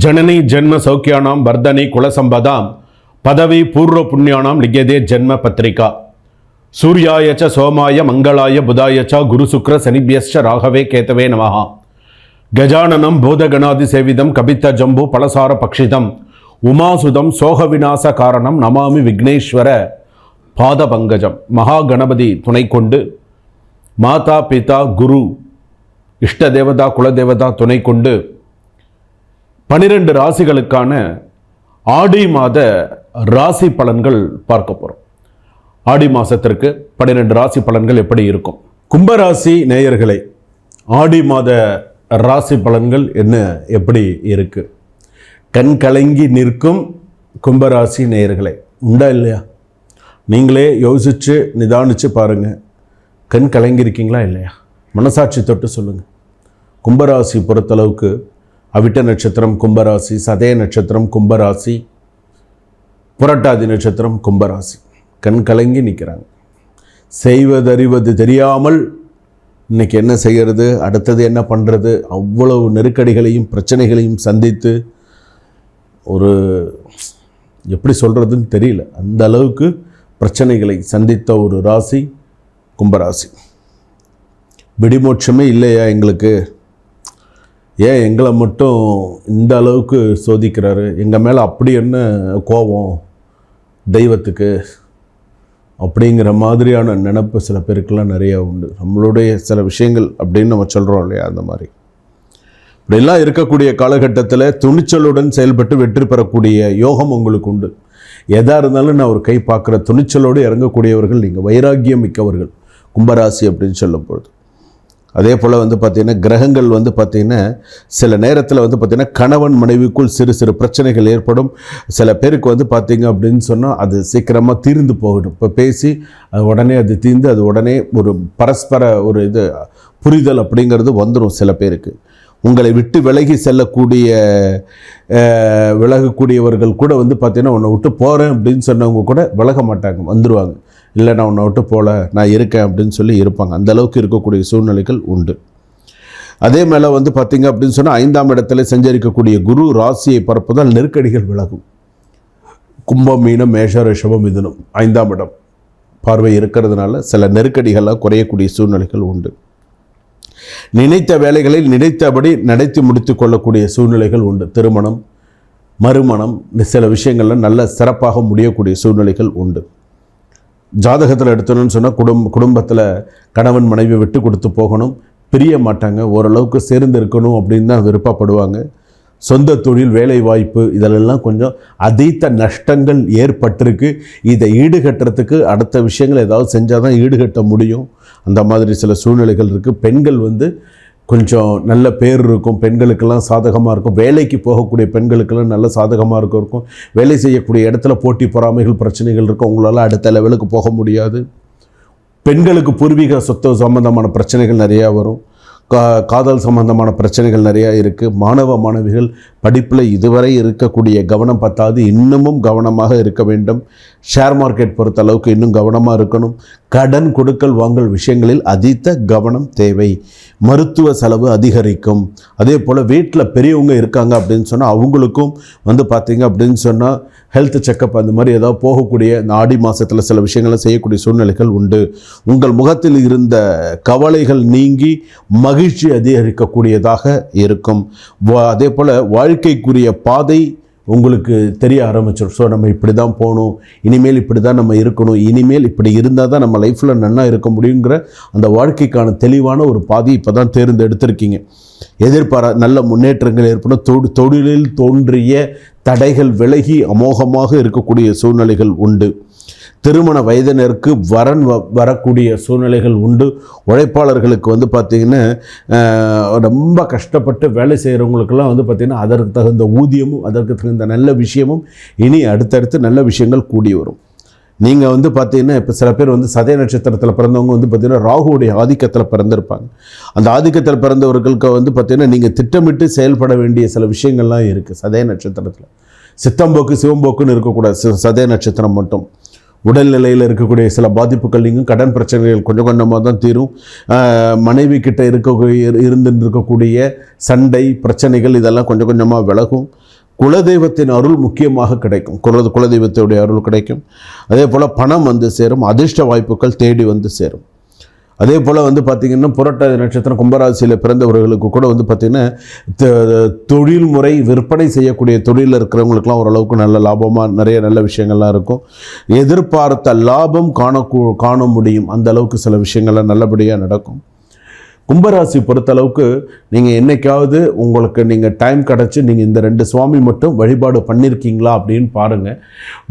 ஜனனி ஜென்ம சௌக்கியானாம் வர்தனி குலசம்பதாம் பதவி பூர்வ புண்ணியானாம் லிகதே ஜென்ம பத்திரிகா. சூர்யாயச்ச சோமாய மங்களாய புதாயச்ச குரு சுக்ர சனிபியஸ்ச ராகவே கேத்தவே நமஹா. கஜானனம் பூதகணாதி சேவிதம் கபித்த ஜம்பு பலசார பக்ஷிதம் உமாசுதம் சோக விநாச காரணம் நமாமி விக்னேஸ்வர பாத பங்கஜம் மகா கணபதி துணை கொண்டு மாதா பிதா குரு இஷ்ட தேவதா குலதேவதா துணை கொண்டு பனிரெண்டு ராசிகளுக்கான ஆடி மாத ராசி பலன்கள் பார்க்க போகிறோம் ஆடி மாதத்திற்கு பன்னிரெண்டு ராசி பலன்கள் எப்படி இருக்கும்? கும்பராசி நேயர்களை ஆடி மாத ராசி பலன்கள் என்ன எப்படி இருக்கு? கண் கலங்கி நிற்கும் கும்பராசி நேயர்களை உண்டா இல்லையா? நீங்களே யோசித்து நிதானித்து பாருங்கள் கண் கலங்கியிருக்கீங்களா இல்லையா? மனசாட்சி தொட்டு சொல்லுங்கள் கும்பராசி பொறுத்தளவுக்கு அவிட்ட நட்சத்திரம் கும்பராசி சதய நட்சத்திரம் கும்பராசி புரட்டாதி நட்சத்திரம் கும்பராசி. கண் கலங்கி நிற்கிறாங்க செய்வதறிவது தெரியாமல் இன்னைக்கு என்ன செய்கிறது அடுத்தது என்ன பண்ணுறது அவ்வளவு நெருக்கடிகளையும் பிரச்சனைகளையும் சந்தித்து ஒரு எப்படி சொல்கிறதுன்னு தெரியல. அந்த அளவுக்கு பிரச்சனைகளை சந்தித்த ஒரு ராசி கும்பராசி. விடிமோட்சமே இல்லையா எங்களுக்கு? ஏன் எங்களை மட்டும் இந்த அளவுக்கு சோதிக்கிறாரு? எங்கள் மேலே அப்படி என்ன கோபம் தெய்வத்துக்கு? அப்படிங்கிற மாதிரியான நினப்பு சில பேருக்கெல்லாம் நிறையா உண்டு. நம்மளுடைய சில விஷயங்கள் அப்படின்னு நம்ம சொல்கிறோம் இல்லையா அந்த மாதிரி. இப்படிலாம் இருக்கக்கூடிய காலகட்டத்தில் துணிச்சலுடன் செயல்பட்டு வெற்றி பெறக்கூடிய யோகம் உங்களுக்கு உண்டு. எதாக இருந்தாலும் நான் ஒரு கை பார்க்குற துணிச்சலோடு இறங்கக்கூடியவர்கள் நீங்கள் வைராக்கியம் மிக்கவர்கள் கும்பராசி அப்படின்னு சொல்லும்பொழுது. அதே போல் வந்து பார்த்திங்கன்னா கிரகங்கள் வந்து பார்த்திங்கன்னா சில நேரத்தில் வந்து பார்த்திங்கன்னா கணவன் மனைவிக்குள் சிறு சிறு பிரச்சனைகள் ஏற்படும். சில பேருக்கு வந்து பார்த்திங்க அப்படின்னு சொன்னால் அது சீக்கிரமாக தீர்ந்து போகணும். இப்போ பேசி அது உடனே அது தீர்ந்து அது உடனே ஒரு பரஸ்பர ஒரு இது புரிதல் அப்படிங்கிறது வந்துடும் சில பேருக்கு. உங்களை விட்டு விலகி செல்லக்கூடிய விலகக்கூடியவர்கள் கூட வந்து பார்த்திங்கன்னா உன்னை விட்டு போகிறேன் அப்படின்னு சொன்னவங்க கூட விலக மாட்டாங்க வந்துடுவாங்க இல்லை நான் உன்னை விட்டு போகல நான் இருக்கேன் அப்படின்னு சொல்லி இருப்பாங்க. அந்தளவுக்கு இருக்கக்கூடிய சூழ்நிலைகள் உண்டு. அதே மேலே வந்து பார்த்திங்க அப்படின்னு சொன்னால் ஐந்தாம் இடத்துல செஞ்சரிக்கக்கூடிய குரு ராசியை பரப்புதால் நெருக்கடிகள் விலகும். கும்பம் மீனம் மேஷ ரிஷபம் மிதுனம் ஐந்தாம் இடம். பார்வை இருக்கிறதுனால சில நெருக்கடிகளாக குறையக்கூடிய சூழ்நிலைகள் உண்டு. நினைத்த வேலைகளில் நினைத்தபடி நடத்தி முடித்து கொள்ளக்கூடிய சூழ்நிலைகள் உண்டு. திருமணம் மறுமணம் சில விஷயங்களில் நல்ல சிறப்பாக முடியக்கூடிய சூழ்நிலைகள் உண்டு. ஜாதகத்தில் எடுத்தணும்னு சொன்னால் குடும்ப குடும்பத்தில் கணவன் மனைவி விட்டு கொடுத்து போகணும். பிரிய மாட்டாங்க. ஓரளவுக்கு சேர்ந்து இருக்கணும் அப்படின்னு தான் விருப்பப்படுவாங்க. சொந்த தொழில் வேலை வாய்ப்பு இதிலெல்லாம் கொஞ்சம் அதீத்த நஷ்டங்கள் ஏற்பட்டிருக்கு. இதை ஈடுகட்டுறதுக்கு அடுத்த விஷயங்கள் ஏதாவது செஞ்சால் தான் ஈடுகட்ட முடியும். அந்த மாதிரி சில சூழ்நிலைகள் இருக்குது பெண்கள் வந்து கொஞ்சம் நல்ல பேர் இருக்கும் பெண்களுக்கெல்லாம் சாதகமாக இருக்கும். வேலைக்கு போகக்கூடிய பெண்களுக்கெல்லாம் நல்ல சாதகமாக இருக்கும் இருக்கும். வேலை செய்யக்கூடிய இடத்துல போட்டி பொறாமைகள் பிரச்சனைகள் இருக்கும். உங்களால் அடுத்த லெவலுக்கு போக முடியாது. பெண்களுக்கு பூர்வீக சொத்து சம்பந்தமான பிரச்சனைகள் நிறையா வரும். கா காதல் சம்பந்தமான பிரச்சனைகள் நிறையா இருக்குது மாணவ மாணவிகள் படிப்பில் இதுவரை இருக்கக்கூடிய கவனம் பத்தாது. இன்னமும் கவனமாக இருக்க வேண்டும். ஷேர் மார்க்கெட் பொறுத்த அளவுக்கு இன்னும் கவனமாக இருக்கணும். கடன் கொடுக்கல் வாங்கல் விஷயங்களில் அதித்த கவனம் தேவை. மருத்துவ செலவு அதிகரிக்கும். அதே போல் வீட்டில் பெரியவங்க இருக்காங்க அப்படின்னு சொன்னால் அவங்களுக்கும் வந்து பார்த்திங்க அப்படின்னு சொன்னால் ஹெல்த் செக்கப் அந்த மாதிரி ஏதாவது போகக்கூடிய இந்த ஆடி மாதத்தில் சில விஷயங்களை செய்யக்கூடிய சூழ்நிலைகள் உண்டு. உங்கள் முகத்தில் இருந்த கவலைகள் நீங்கி மகிழ்ச்சி அதிகரிக்கக்கூடியதாக இருக்கும். வா- அதே போல் வாழ்க்கைக்குரிய பாதை உங்களுக்கு தெரிய ஆரம்பிச்சிடும் ஸோ நம்ம இப்படி தான் போகணும் இனிமேல் இப்படி தான் நம்ம இருக்கணும் இனிமேல் இப்படி இருந்தால் தான் நம்ம லைஃப்பில் நன்னா இருக்க முடியுங்கிற அந்த வாழ்க்கைக்கான தெளிவான ஒரு பாதை இப்போ தான் தேர்ந்தெடுத்திருக்கீங்க. எதிர்பாரா நல்ல முன்னேற்றங்கள் ஏற்படும். தொ தொழிலில் தோன்றிய தடைகள் விலகி அமோகமாக இருக்கக்கூடிய சூழ்நிலைகள் உண்டு. திருமண வயதினருக்கு வரன் வ வரக்கூடிய சூழ்நிலைகள் உண்டு. உழைப்பாளர்களுக்கு வந்து பார்த்திங்கன்னா ரொம்ப கஷ்டப்பட்டு வேலை செய்கிறவங்களுக்கெல்லாம் வந்து பார்த்திங்கன்னா அதற்கு தகுந்த ஊதியமும் அதற்கு தகுந்த நல்ல விஷயமும் இனி அடுத்தடுத்து நல்ல விஷயங்கள் கூடி வரும். நீங்கள் வந்து பார்த்தீங்கன்னா இப்போ சில பேர் வந்து சதய நட்சத்திரத்தில் பிறந்தவங்க வந்து பார்த்தீங்கன்னா ராகுவுடைய ஆதிக்கத்தில் பிறந்திருப்பாங்க. அந்த ஆதிக்கத்தில் பிறந்தவர்களுக்கு வந்து பார்த்தீங்கன்னா நீங்கள் திட்டமிட்டு செயல்பட வேண்டிய சில விஷயங்கள்லாம் இருக்குது சதய நட்சத்திரத்தில். சித்தம்போக்கு சிவம்போக்குன்னு இருக்கக்கூடாது. சதய நட்சத்திரம் மட்டும். உடல்நிலையில் இருக்கக்கூடிய சில பாதிப்புகள் நீங்கள் கடன் பிரச்சனைகள் கொஞ்சம் கொஞ்சமாக தான் தீரும். மனைவி கிட்ட இருக்க இருந்து இருக்கக்கூடிய சண்டை பிரச்சனைகள் இதெல்லாம் கொஞ்சம் கொஞ்சமாக விலகும். குலதெய்வத்தின் அருள் முக்கியமாக கிடைக்கும். குல குலதெய்வத்துடைய அருள் கிடைக்கும். அதே போல் பணம் வந்து சேரும் அதிர்ஷ்ட வாய்ப்புகள் தேடி வந்து சேரும். அதே போல் வந்து பார்த்திங்கன்னா புரட்டாதி நட்சத்திரம் கும்பராசியில் பிறந்தவர்களுக்கு கூட வந்து பார்த்திங்கன்னா த- தொழில் முறை விற்பனை செய்யக்கூடிய தொழிலில் இருக்கிறவங்களுக்குலாம் ஓரளவுக்கு நல்ல லாபமாக நிறைய நல்ல விஷயங்கள்லாம் இருக்கும். எதிர்பார்த்த லாபம் காணக்கூ காண முடியும். அந்த அளவுக்கு சில விஷயங்கள்லாம் நல்லபடியாக நடக்கும். கும்பராசி பொறுத்தளவுக்கு நீங்கள் என்னைக்காவது உங்களுக்கு நீங்கள் டைம் கிடச்சி நீங்கள் இந்த ரெண்டு சுவாமி மட்டும் வழிபாடு பண்ணியிருக்கீங்களா அப்படின்னு பாருங்கள்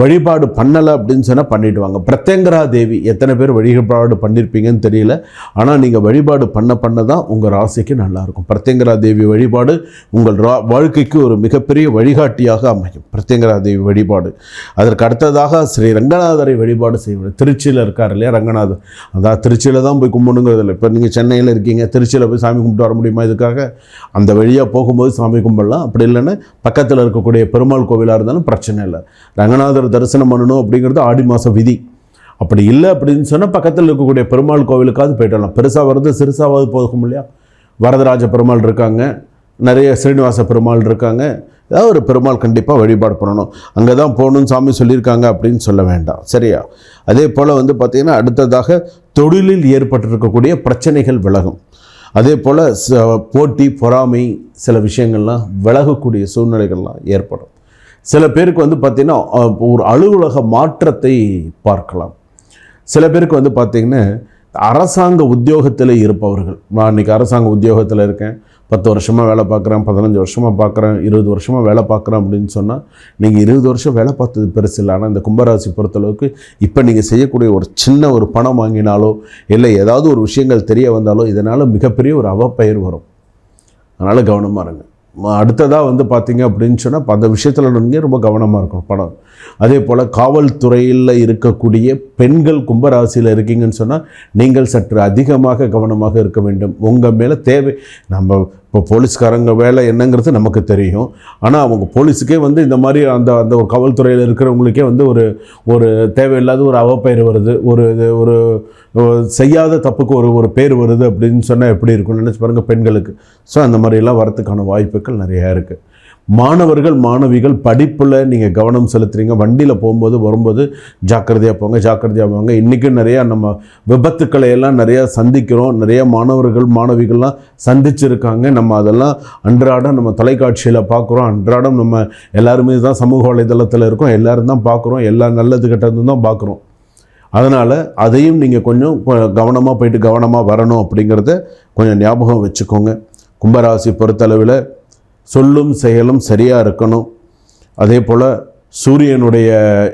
வழிபாடு பண்ணலை அப்படின்னு சொன்னால் பண்ணிவிடுவாங்க பிரத்யங்கரா தேவி எத்தனை பேர் வழிபாடு பண்ணியிருப்பீங்கன்னு தெரியல. ஆனால் நீங்கள் வழிபாடு பண்ண பண்ண தான் உங்கள் ராசிக்கு நல்லாயிருக்கும் பிரத்யங்கரா தேவி வழிபாடு உங்கள் ரா வாழ்க்கைக்கு ஒரு மிகப்பெரிய வழிகாட்டியாக அமையும். பிரத்யங்கரா தேவி வழிபாடு. அதற்கு அடுத்ததாக ஸ்ரீ ரங்கநாதரை வழிபாடு செய்வது. திருச்சியில் இருக்கார் இல்லையா ரங்கநாதர்? அதான் திருச்சியில் தான் போய் கும்பிடுங்கிறது இல்லை இப்போ நீங்கள் சென்னையில் இருக்கீங்க திருச்சியில் போய் சாமி கும்பிட்டு வர முடியுமா இதுக்காக? அந்த வழியாக போகும்போது சாமி கும்பிடலாம். அப்படி இல்லைன்னா பக்கத்தில் இருக்கக்கூடிய பெருமாள் கோவிலாக இருந்தாலும் பிரச்சனை இல்லை. ரங்கநாதர் தரிசனம் பண்ணணும் அப்படிங்கிறது ஆடி மாத விதி. அப்படி இல்லை அப்படின்னு சொன்னால் பக்கத்தில் இருக்கக்கூடிய பெருமாள் கோவிலுக்காவது போயிட்டு வரலாம். பெருசாக வருது சிறுசாவது போகும் இல்லையா? வரதராஜ பெருமாள் இருக்காங்க. நிறைய ஸ்ரீனிவாச பெருமாள் இருக்காங்க. ஏதாவது ஒரு பெருமாள் கண்டிப்பாக வழிபாடு பண்ணணும். அங்கே தான் போகணும்னு சாமி சொல்லியிருக்காங்க அப்படின்னு சொல்ல வேண்டாம். சரியா? அதே போல் வந்து பார்த்திங்கன்னா அடுத்ததாக தொழிலில் ஏற்பட்டிருக்கக்கூடிய பிரச்சனைகள் விலகும். அதே போல் ச போட்டி பொறாமை சில விஷயங்கள்லாம் விலகக்கூடிய சூழ்நிலைகள்லாம் ஏற்படும். சில பேருக்கு வந்து பார்த்திங்கன்னா ஒரு அலுவலக மாற்றத்தை பார்க்கலாம். சில பேருக்கு வந்து பார்த்திங்கன்னா அரசாங்க உத்தியோகத்தில் இருப்பவர்கள். நான் இன்றைக்கி அரசாங்க உத்தியோகத்தில் இருக்கேன். பத்து வருஷமாக வேலை பார்க்குறேன் பதினஞ்சு வருஷமாக பார்க்குறேன் இருபது வருஷமாக வேலை பார்க்குறேன் அப்படின்னு சொன்னால் நீங்கள் இருபது வருஷம் வேலை பார்த்தது பெருசு இல்லை. ஆனால் இந்த கும்பராசி பொறுத்தளவுக்கு இப்போ நீங்கள் செய்யக்கூடிய ஒரு சின்ன ஒரு பணம் வாங்கினாலோ இல்லை ஏதாவது ஒரு விஷயங்கள் தெரிய வந்தாலோ இதனால் மிகப்பெரிய ஒரு அவப்பெயர் வரும். அதனால் கவனமாக இருங்க. அடுத்ததாக வந்து பார்த்தீங்க அப்படின்னு சொன்னால் அந்த விஷயத்தில் நீங்கள் ரொம்ப கவனமாக இருக்கணும். பணம். அதே போல் காவல்துறையில் இருக்கக்கூடிய பெண்கள் கும்பராசியில் இருக்கீங்கன்னு சொன்னால் நீங்கள் சற்று அதிகமாக கவனமாக இருக்க வேண்டும். உங்கள் மேலே தேவை நம்ம இப்போ போலீஸ்காரங்க வேலை என்னங்கிறது நமக்கு தெரியும். ஆனால் அவங்க போலீஸுக்கே வந்து இந்த மாதிரி அந்த அந்த ஒரு காவல்துறையில் இருக்கிறவங்களுக்கே வந்து ஒரு ஒரு தேவையில்லாத ஒரு அவப்பெயர் வருது. ஒரு இது ஒரு ஒரு செய்யாத தப்புக்கு ஒரு ஒரு பேர் வருது அப்படின்னு சொன்னால் எப்படி இருக்கும்னு நினச்சி பாருங்கள் பெண்களுக்கு. ஸோ அந்த மாதிரிலாம் வரத்துக்கான வாய்ப்புகள் நிறையா இருக்குது மாணவர்கள் மாணவிகள் படிப்பில் நீங்கள் கவனம் செலுத்துறீங்க. வண்டியில் போகும்போது வரும்போது ஜாக்கிரதையாக போங்க ஜாக்கிரதையாக போங்க இன்றைக்கும் நிறையா நம்ம விபத்துக்களை எல்லாம் நிறையா சந்திக்கிறோம். நிறையா மாணவர்கள் மாணவிகள்லாம் சந்திச்சிருக்காங்க. நம்ம அதெல்லாம் அன்றாடம் நம்ம தொலைக்காட்சியில் பார்க்குறோம். அன்றாடம் நம்ம எல்லாருமே தான் சமூக வலைதளத்தில் இருக்கோம். எல்லாரும் தான் பார்க்குறோம். எல்லா நல்லது கெட்டதும் தான் பார்க்குறோம். அதனால் அதையும் நீங்கள் கொஞ்சம் கவனமாக போயிட்டு கவனமாக வரணும் அப்படிங்கிறத கொஞ்சம் ஞாபகம் வச்சுக்கோங்க. கும்பராசி பொறுத்தளவில் சொல்லும் செயலும் சரியாக இருக்கணும். அதே போல் சூரியனுடைய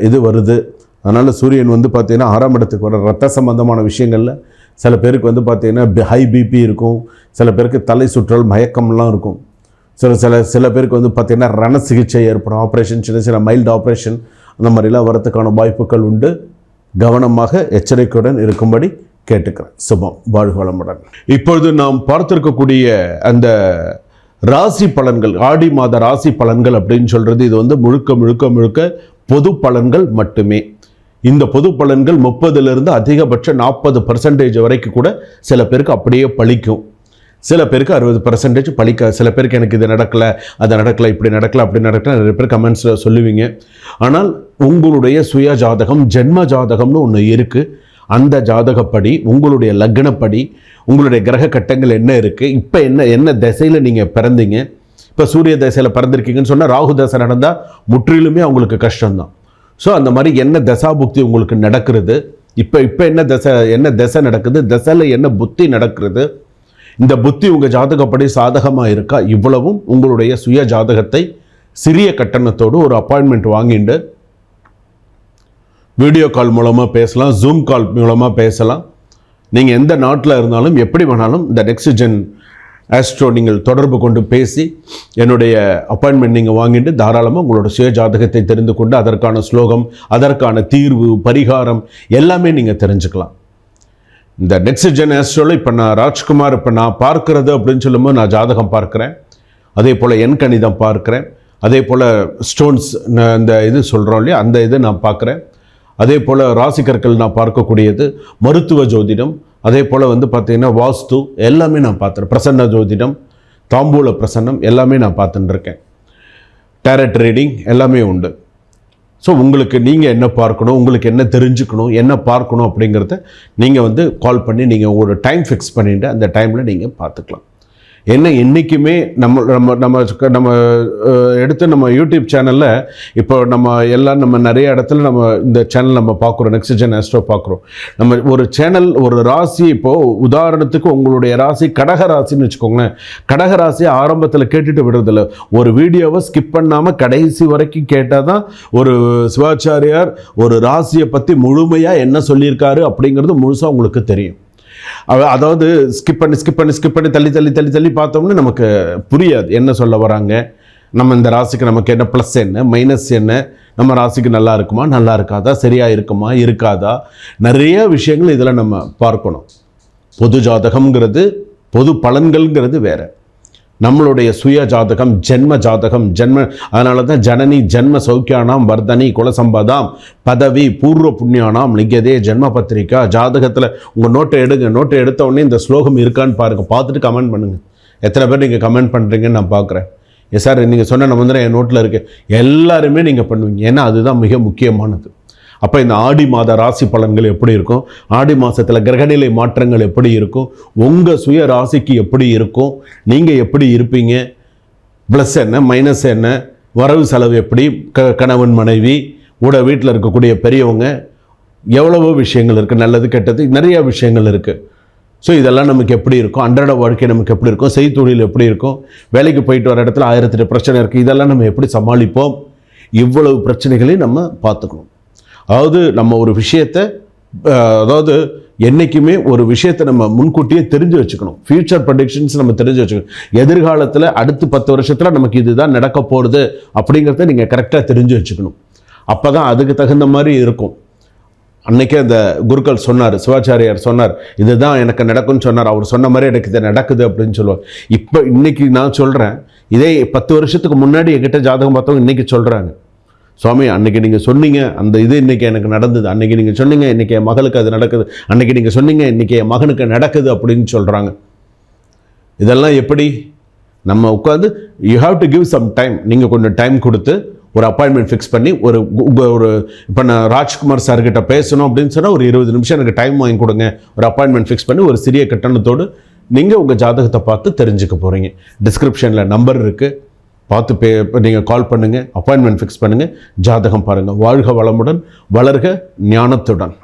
இது வருது. அதனால் சூரியன் வந்து பார்த்திங்கன்னா ஆறாம் இடத்துக்கு வர ரத்த சம்பந்தமான விஷயங்களில் சில பேருக்கு வந்து பார்த்திங்கன்னா ஹை பிபி இருக்கும். சில பேருக்கு தலை சுற்றல் மயக்கம்லாம் இருக்கும். சில சில சில பேருக்கு வந்து பார்த்திங்கன்னா ரண சிகிச்சை ஏற்படும். ஆப்ரேஷன் சின்ன சின்ன மைல்டு ஆப்ரேஷன் அந்த மாதிரிலாம் வரத்துக்கான வாய்ப்புகள் உண்டு. கவனமாக எச்சரிக்கையுடன் இருக்கும்படி கேட்டுக்கிறேன். சுபம். வாழ்வளமுடன் இப்பொழுது நாம் பார்த்திருக்கக்கூடிய அந்த ராசி பலன்கள் ஆடி மாத ராசி பலன்கள் அப்படின்னு சொல்கிறது இது வந்து முழுக்க முழுக்க முழுக்க பொது பலன்கள் மட்டுமே. இந்த பொது பலன்கள் முப்பதுலேருந்து அதிகபட்சம் நாற்பது பர்சன்டேஜ் வரைக்கும் கூட சில பேருக்கு அப்படியே பலிக்கும் சில பேருக்கு அறுபது பர்சன்டேஜ் பழிக்க சில பேருக்கு எனக்கு இது நடக்கலை அது நடக்கலை இப்படி நடக்கலை அப்படி நடக்கல நிறைய பேர் கமெண்ட்ஸில் சொல்லுவீங்க. ஆனால் உங்களுடைய சுய ஜாதகம் ஜென்ம ஜாதகம்னு ஒன்று இருக்குது அந்த ஜாதகப்படி உங்களுடைய லக்னப்படி உங்களுடைய கிரக கட்டங்கள் என்ன இருக்குது இப்போ என்ன என்ன திசையில் நீங்கள் பிறந்தீங்க இப்போ சூரிய தசையில் பிறந்திருக்கீங்கன்னு சொன்னால் ராகு தசை நடந்தால் முற்றிலுமே அவங்களுக்கு கஷ்டம்தான். ஸோ அந்த மாதிரி என்ன தசாபுக்தி உங்களுக்கு நடக்கிறது இப்போ இப்போ என்ன தசை என்ன தசை நடக்குது தசையில் என்ன புத்தி நடக்கிறது இந்த புத்தி உங்கள் ஜாதகப்படி சாதகமாக இருக்கா இவ்வளவும் உங்களுடைய சுய ஜாதகத்தை சிறிய கட்டணத்தோடு ஒரு அப்பாயின்மெண்ட் வாங்கிட்டு வீடியோ கால் மூலமாக பேசலாம் ஜூம் கால் மூலமாக பேசலாம். நீங்கள் எந்த நாட்டில் இருந்தாலும் எப்படி வேணாலும் இந்த நெக்ஸ்ட் ஜென் ஆஸ்ட்ரோ நீங்கள் தொடர்பு கொண்டு பேசி என்னுடைய அப்பாயின்மெண்ட் நீங்கள் வாங்கிட்டு தாராளமாக உங்களோட சுய ஜாதகத்தை தெரிந்து கொண்டு அதற்கான ஸ்லோகம் அதற்கான தீர்வு பரிகாரம் எல்லாமே நீங்கள் தெரிஞ்சுக்கலாம். இந்த நெக்ஸ்ட் ஜென் ஆஸ்ட்ரோவில் இப்போ நான் ராஜ்குமார் இப்போ நான் பார்க்கறது அப்படின்னு சொல்லும்போது நான் ஜாதகம் பார்க்குறேன். அதே போல் என் கணிதம் பார்க்குறேன். அதே போல் ஸ்டோன்ஸ் இந்த இது சொல்கிறோம் இல்லையா அந்த இது நான் பார்க்குறேன். அதே போல் ராசிக்கற்கள் நான் பார்க்கக்கூடியது மருத்துவ ஜோதிடம் அதே போல் வந்து பார்த்திங்கன்னா வாஸ்து எல்லாமே நான் பார்த்துறேன் பிரசன்ன ஜோதிடம் தாம்பூல பிரசன்னம் எல்லாமே நான் பார்த்துட்டுருக்கேன் டேரட் ரீடிங் எல்லாமே உண்டு. ஸோ உங்களுக்கு நீங்கள் என்ன பார்க்கணும் உங்களுக்கு என்ன தெரிஞ்சுக்கணும் என்ன பார்க்கணும் அப்படிங்கிறத நீங்கள் வந்து கால் பண்ணி நீங்கள் ஒரு டைம் ஃபிக்ஸ் பண்ணிவிட்டு அந்த டைமில் நீங்கள் பார்த்துக்கலாம். என்ன என்றைக்குமே நம்ம நம்ம நம்ம நம்ம எடுத்து நம்ம யூடியூப் சேனலில் இப்போ நம்ம எல்லாம் நம்ம நிறைய இடத்துல நம்ம இந்த சேனல் நம்ம பார்க்குறோம் நெக்ஸ்ட் ஜென் ஆஸ்ட்ரோ பார்க்குறோம். நம்ம ஒரு சேனல் ஒரு ராசி இப்போது உதாரணத்துக்கு உங்களுடைய ராசி கடக ராசின்னு வச்சுக்கோங்களேன். கடக ராசி ஆரம்பத்தில் கேட்டுட்டு விடுறதில்ல. ஒரு வீடியோவை ஸ்கிப் பண்ணாமல் கடைசி வரைக்கும் கேட்டால் தான் ஒரு சிவாச்சாரியார் ஒரு ராசியை பற்றி முழுமையாக என்ன சொல்லியிருக்காரு அப்படிங்கிறது முழுசாக உங்களுக்கு தெரியும். அதாவது ஸ்கிப் பண்ணி ஸ்கிப் பண்ணி ஸ்கிப் பண்ணி தள்ளி தள்ளி தள்ளி தள்ளி பார்த்தோம்னா நமக்கு புரியாது. என்ன சொல்ல வராங்க? நம்ம இந்த ராசிக்கு நமக்கு என்ன ப்ளஸ் என்ன மைனஸ் என்ன? நம்ம ராசிக்கு நல்லா இருக்குமா? நல்லா இருக்காதா? சரியாக இருக்குமா? இருக்காதா? நிறைய விஷயங்கள் இதில் நம்ம பார்க்கணும். பொது ஜாதகம்ங்கிறது பொது பலன்கள்ங்கிறது வேற. நம்மளுடைய சுய ஜாதகம் ஜென்ம ஜாதகம் ஜென்ம அதனால தான் ஜனனி ஜென்ம சௌக்கியானாம் வர்தனி குலசம்பதாம் பதவி பூர்வ புண்ணியானாம் லிங்கதே ஜென்ம பத்திரிக்கா ஜாதகத்தில் உங்கள் நோட்டை எடுங்க. நோட்டை எடுத்த உடனே இந்த ஸ்லோகம் இருக்கான்னு பாருங்கள் பார்த்துட்டு கமெண்ட் பண்ணுங்கள் எத்தனை பேர் நீங்கள் கமெண்ட் பண்ணுறீங்கன்னு நான் பார்க்குறேன். எஸ் சார் நீங்கள் சொன்ன நம்பர் என் நோட்டில் இருக்குது எல்லாருமே நீங்கள் பண்ணுவீங்க. ஏன்னா அதுதான் மிக முக்கியமானது. அப்போ இந்த ஆடி மாத ராசி பலன்கள் எப்படி இருக்கும்? ஆடி மாதத்தில் கிரகநிலை மாற்றங்கள் எப்படி இருக்கும்? உங்கள் சுய ராசிக்கு எப்படி இருக்கும்? நீங்கள் எப்படி இருப்பீங்க? ப்ளஸ் என்ன மைனஸ் என்ன? வரவு செலவு எப்படி? க கணவன் மனைவி கூட வீட்டில் இருக்கக்கூடிய பெரியவங்க எவ்வளவோ விஷயங்கள் இருக்குது நல்லது கெட்டது நிறையா விஷயங்கள் இருக்குது ஸோ இதெல்லாம் நமக்கு எப்படி இருக்கும்? அன்றாட வாழ்க்கை நமக்கு எப்படி இருக்கும்? செய்தொழில் எப்படி இருக்கும்? வேலைக்கு போயிட்டு வர இடத்துல ஆயிரத்தெட்டு பிரச்சனை இருக்குது இதெல்லாம் நம்ம எப்படி சமாளிப்போம்? இவ்வளவு பிரச்சனைகளையும் நம்ம பார்த்துக்கணும். அதாவது நம்ம ஒரு விஷயத்தை அதாவது என்றைக்குமே ஒரு விஷயத்தை நம்ம முன்கூட்டியே தெரிஞ்சு வச்சுக்கணும். ஃபியூச்சர் ப்ரொடிக்ஷன்ஸ் நம்ம தெரிஞ்சு வச்சுக்கணும். எதிர்காலத்தில் அடுத்து பத்து வருஷத்தில் நமக்கு இதுதான் நடக்க போகிறது அப்படிங்கிறத நீங்கள் கரெக்டாக தெரிஞ்சு வச்சுக்கணும். அப்போ தான் அதுக்கு தகுந்த மாதிரி இருக்கும். அன்றைக்கே அந்த குருக்கள் சொன்னார் சிவாச்சாரியார் சொன்னார் இதுதான் எனக்கு நடக்கும்னு சொன்னார். அவர் சொன்ன மாதிரி எனக்கு இது நடக்குது அப்படின்னு சொல்லுவார். இப்போ இன்றைக்கி நான் சொல்கிறேன் இதே பத்து வருஷத்துக்கு முன்னாடி என்கிட்ட ஜாதகம் பார்த்தவங்க இன்றைக்கி சொல்கிறாங்க சுவாமி அன்னைக்கு நீங்கள் சொன்னீங்க அந்த இது இன்னைக்கு எனக்கு நடந்தது. அன்னைக்கு நீங்கள் சொன்னீங்க இன்னைக்கு என் மகளுக்கு அது நடக்குது. அன்னைக்கு நீங்கள் சொன்னீங்க இன்னைக்கு என் மகனுக்கு நடக்குது அப்படின்னு சொல்கிறாங்க இதெல்லாம் எப்படி? நம்ம உட்காந்து you have to give some time நீங்கள் கொஞ்சம் டைம் கொடுத்து ஒரு அப்பாயின்மெண்ட் ஃபிக்ஸ் பண்ணி ஒரு ஒரு இப்போ நான் ராஜ்குமார் சார்கிட்ட பேசணும் அப்படின்னு சொன்னால் ஒரு இருபது நிமிஷம் எனக்கு டைம் வாங்கி கொடுங்க. ஒரு அப்பாயின்மெண்ட் ஃபிக்ஸ் பண்ணி ஒரு சிறிய கட்டணத்தோடு நீங்கள் உங்கள் ஜாதகத்தை பார்த்து தெரிஞ்சுக்க போகிறீங்க டிஸ்கிரிப்ஷனில் நம்பர் இருக்குது பார்த்து பே நீங்கள் கால் பண்ணுங்கள் அப்பாயின்மெண்ட் ஃபிக்ஸ் பண்ணுங்கள் ஜாதகம் பாருங்கள் வாழ்க வளமுடன் வளர்க ஞானத்துடன்.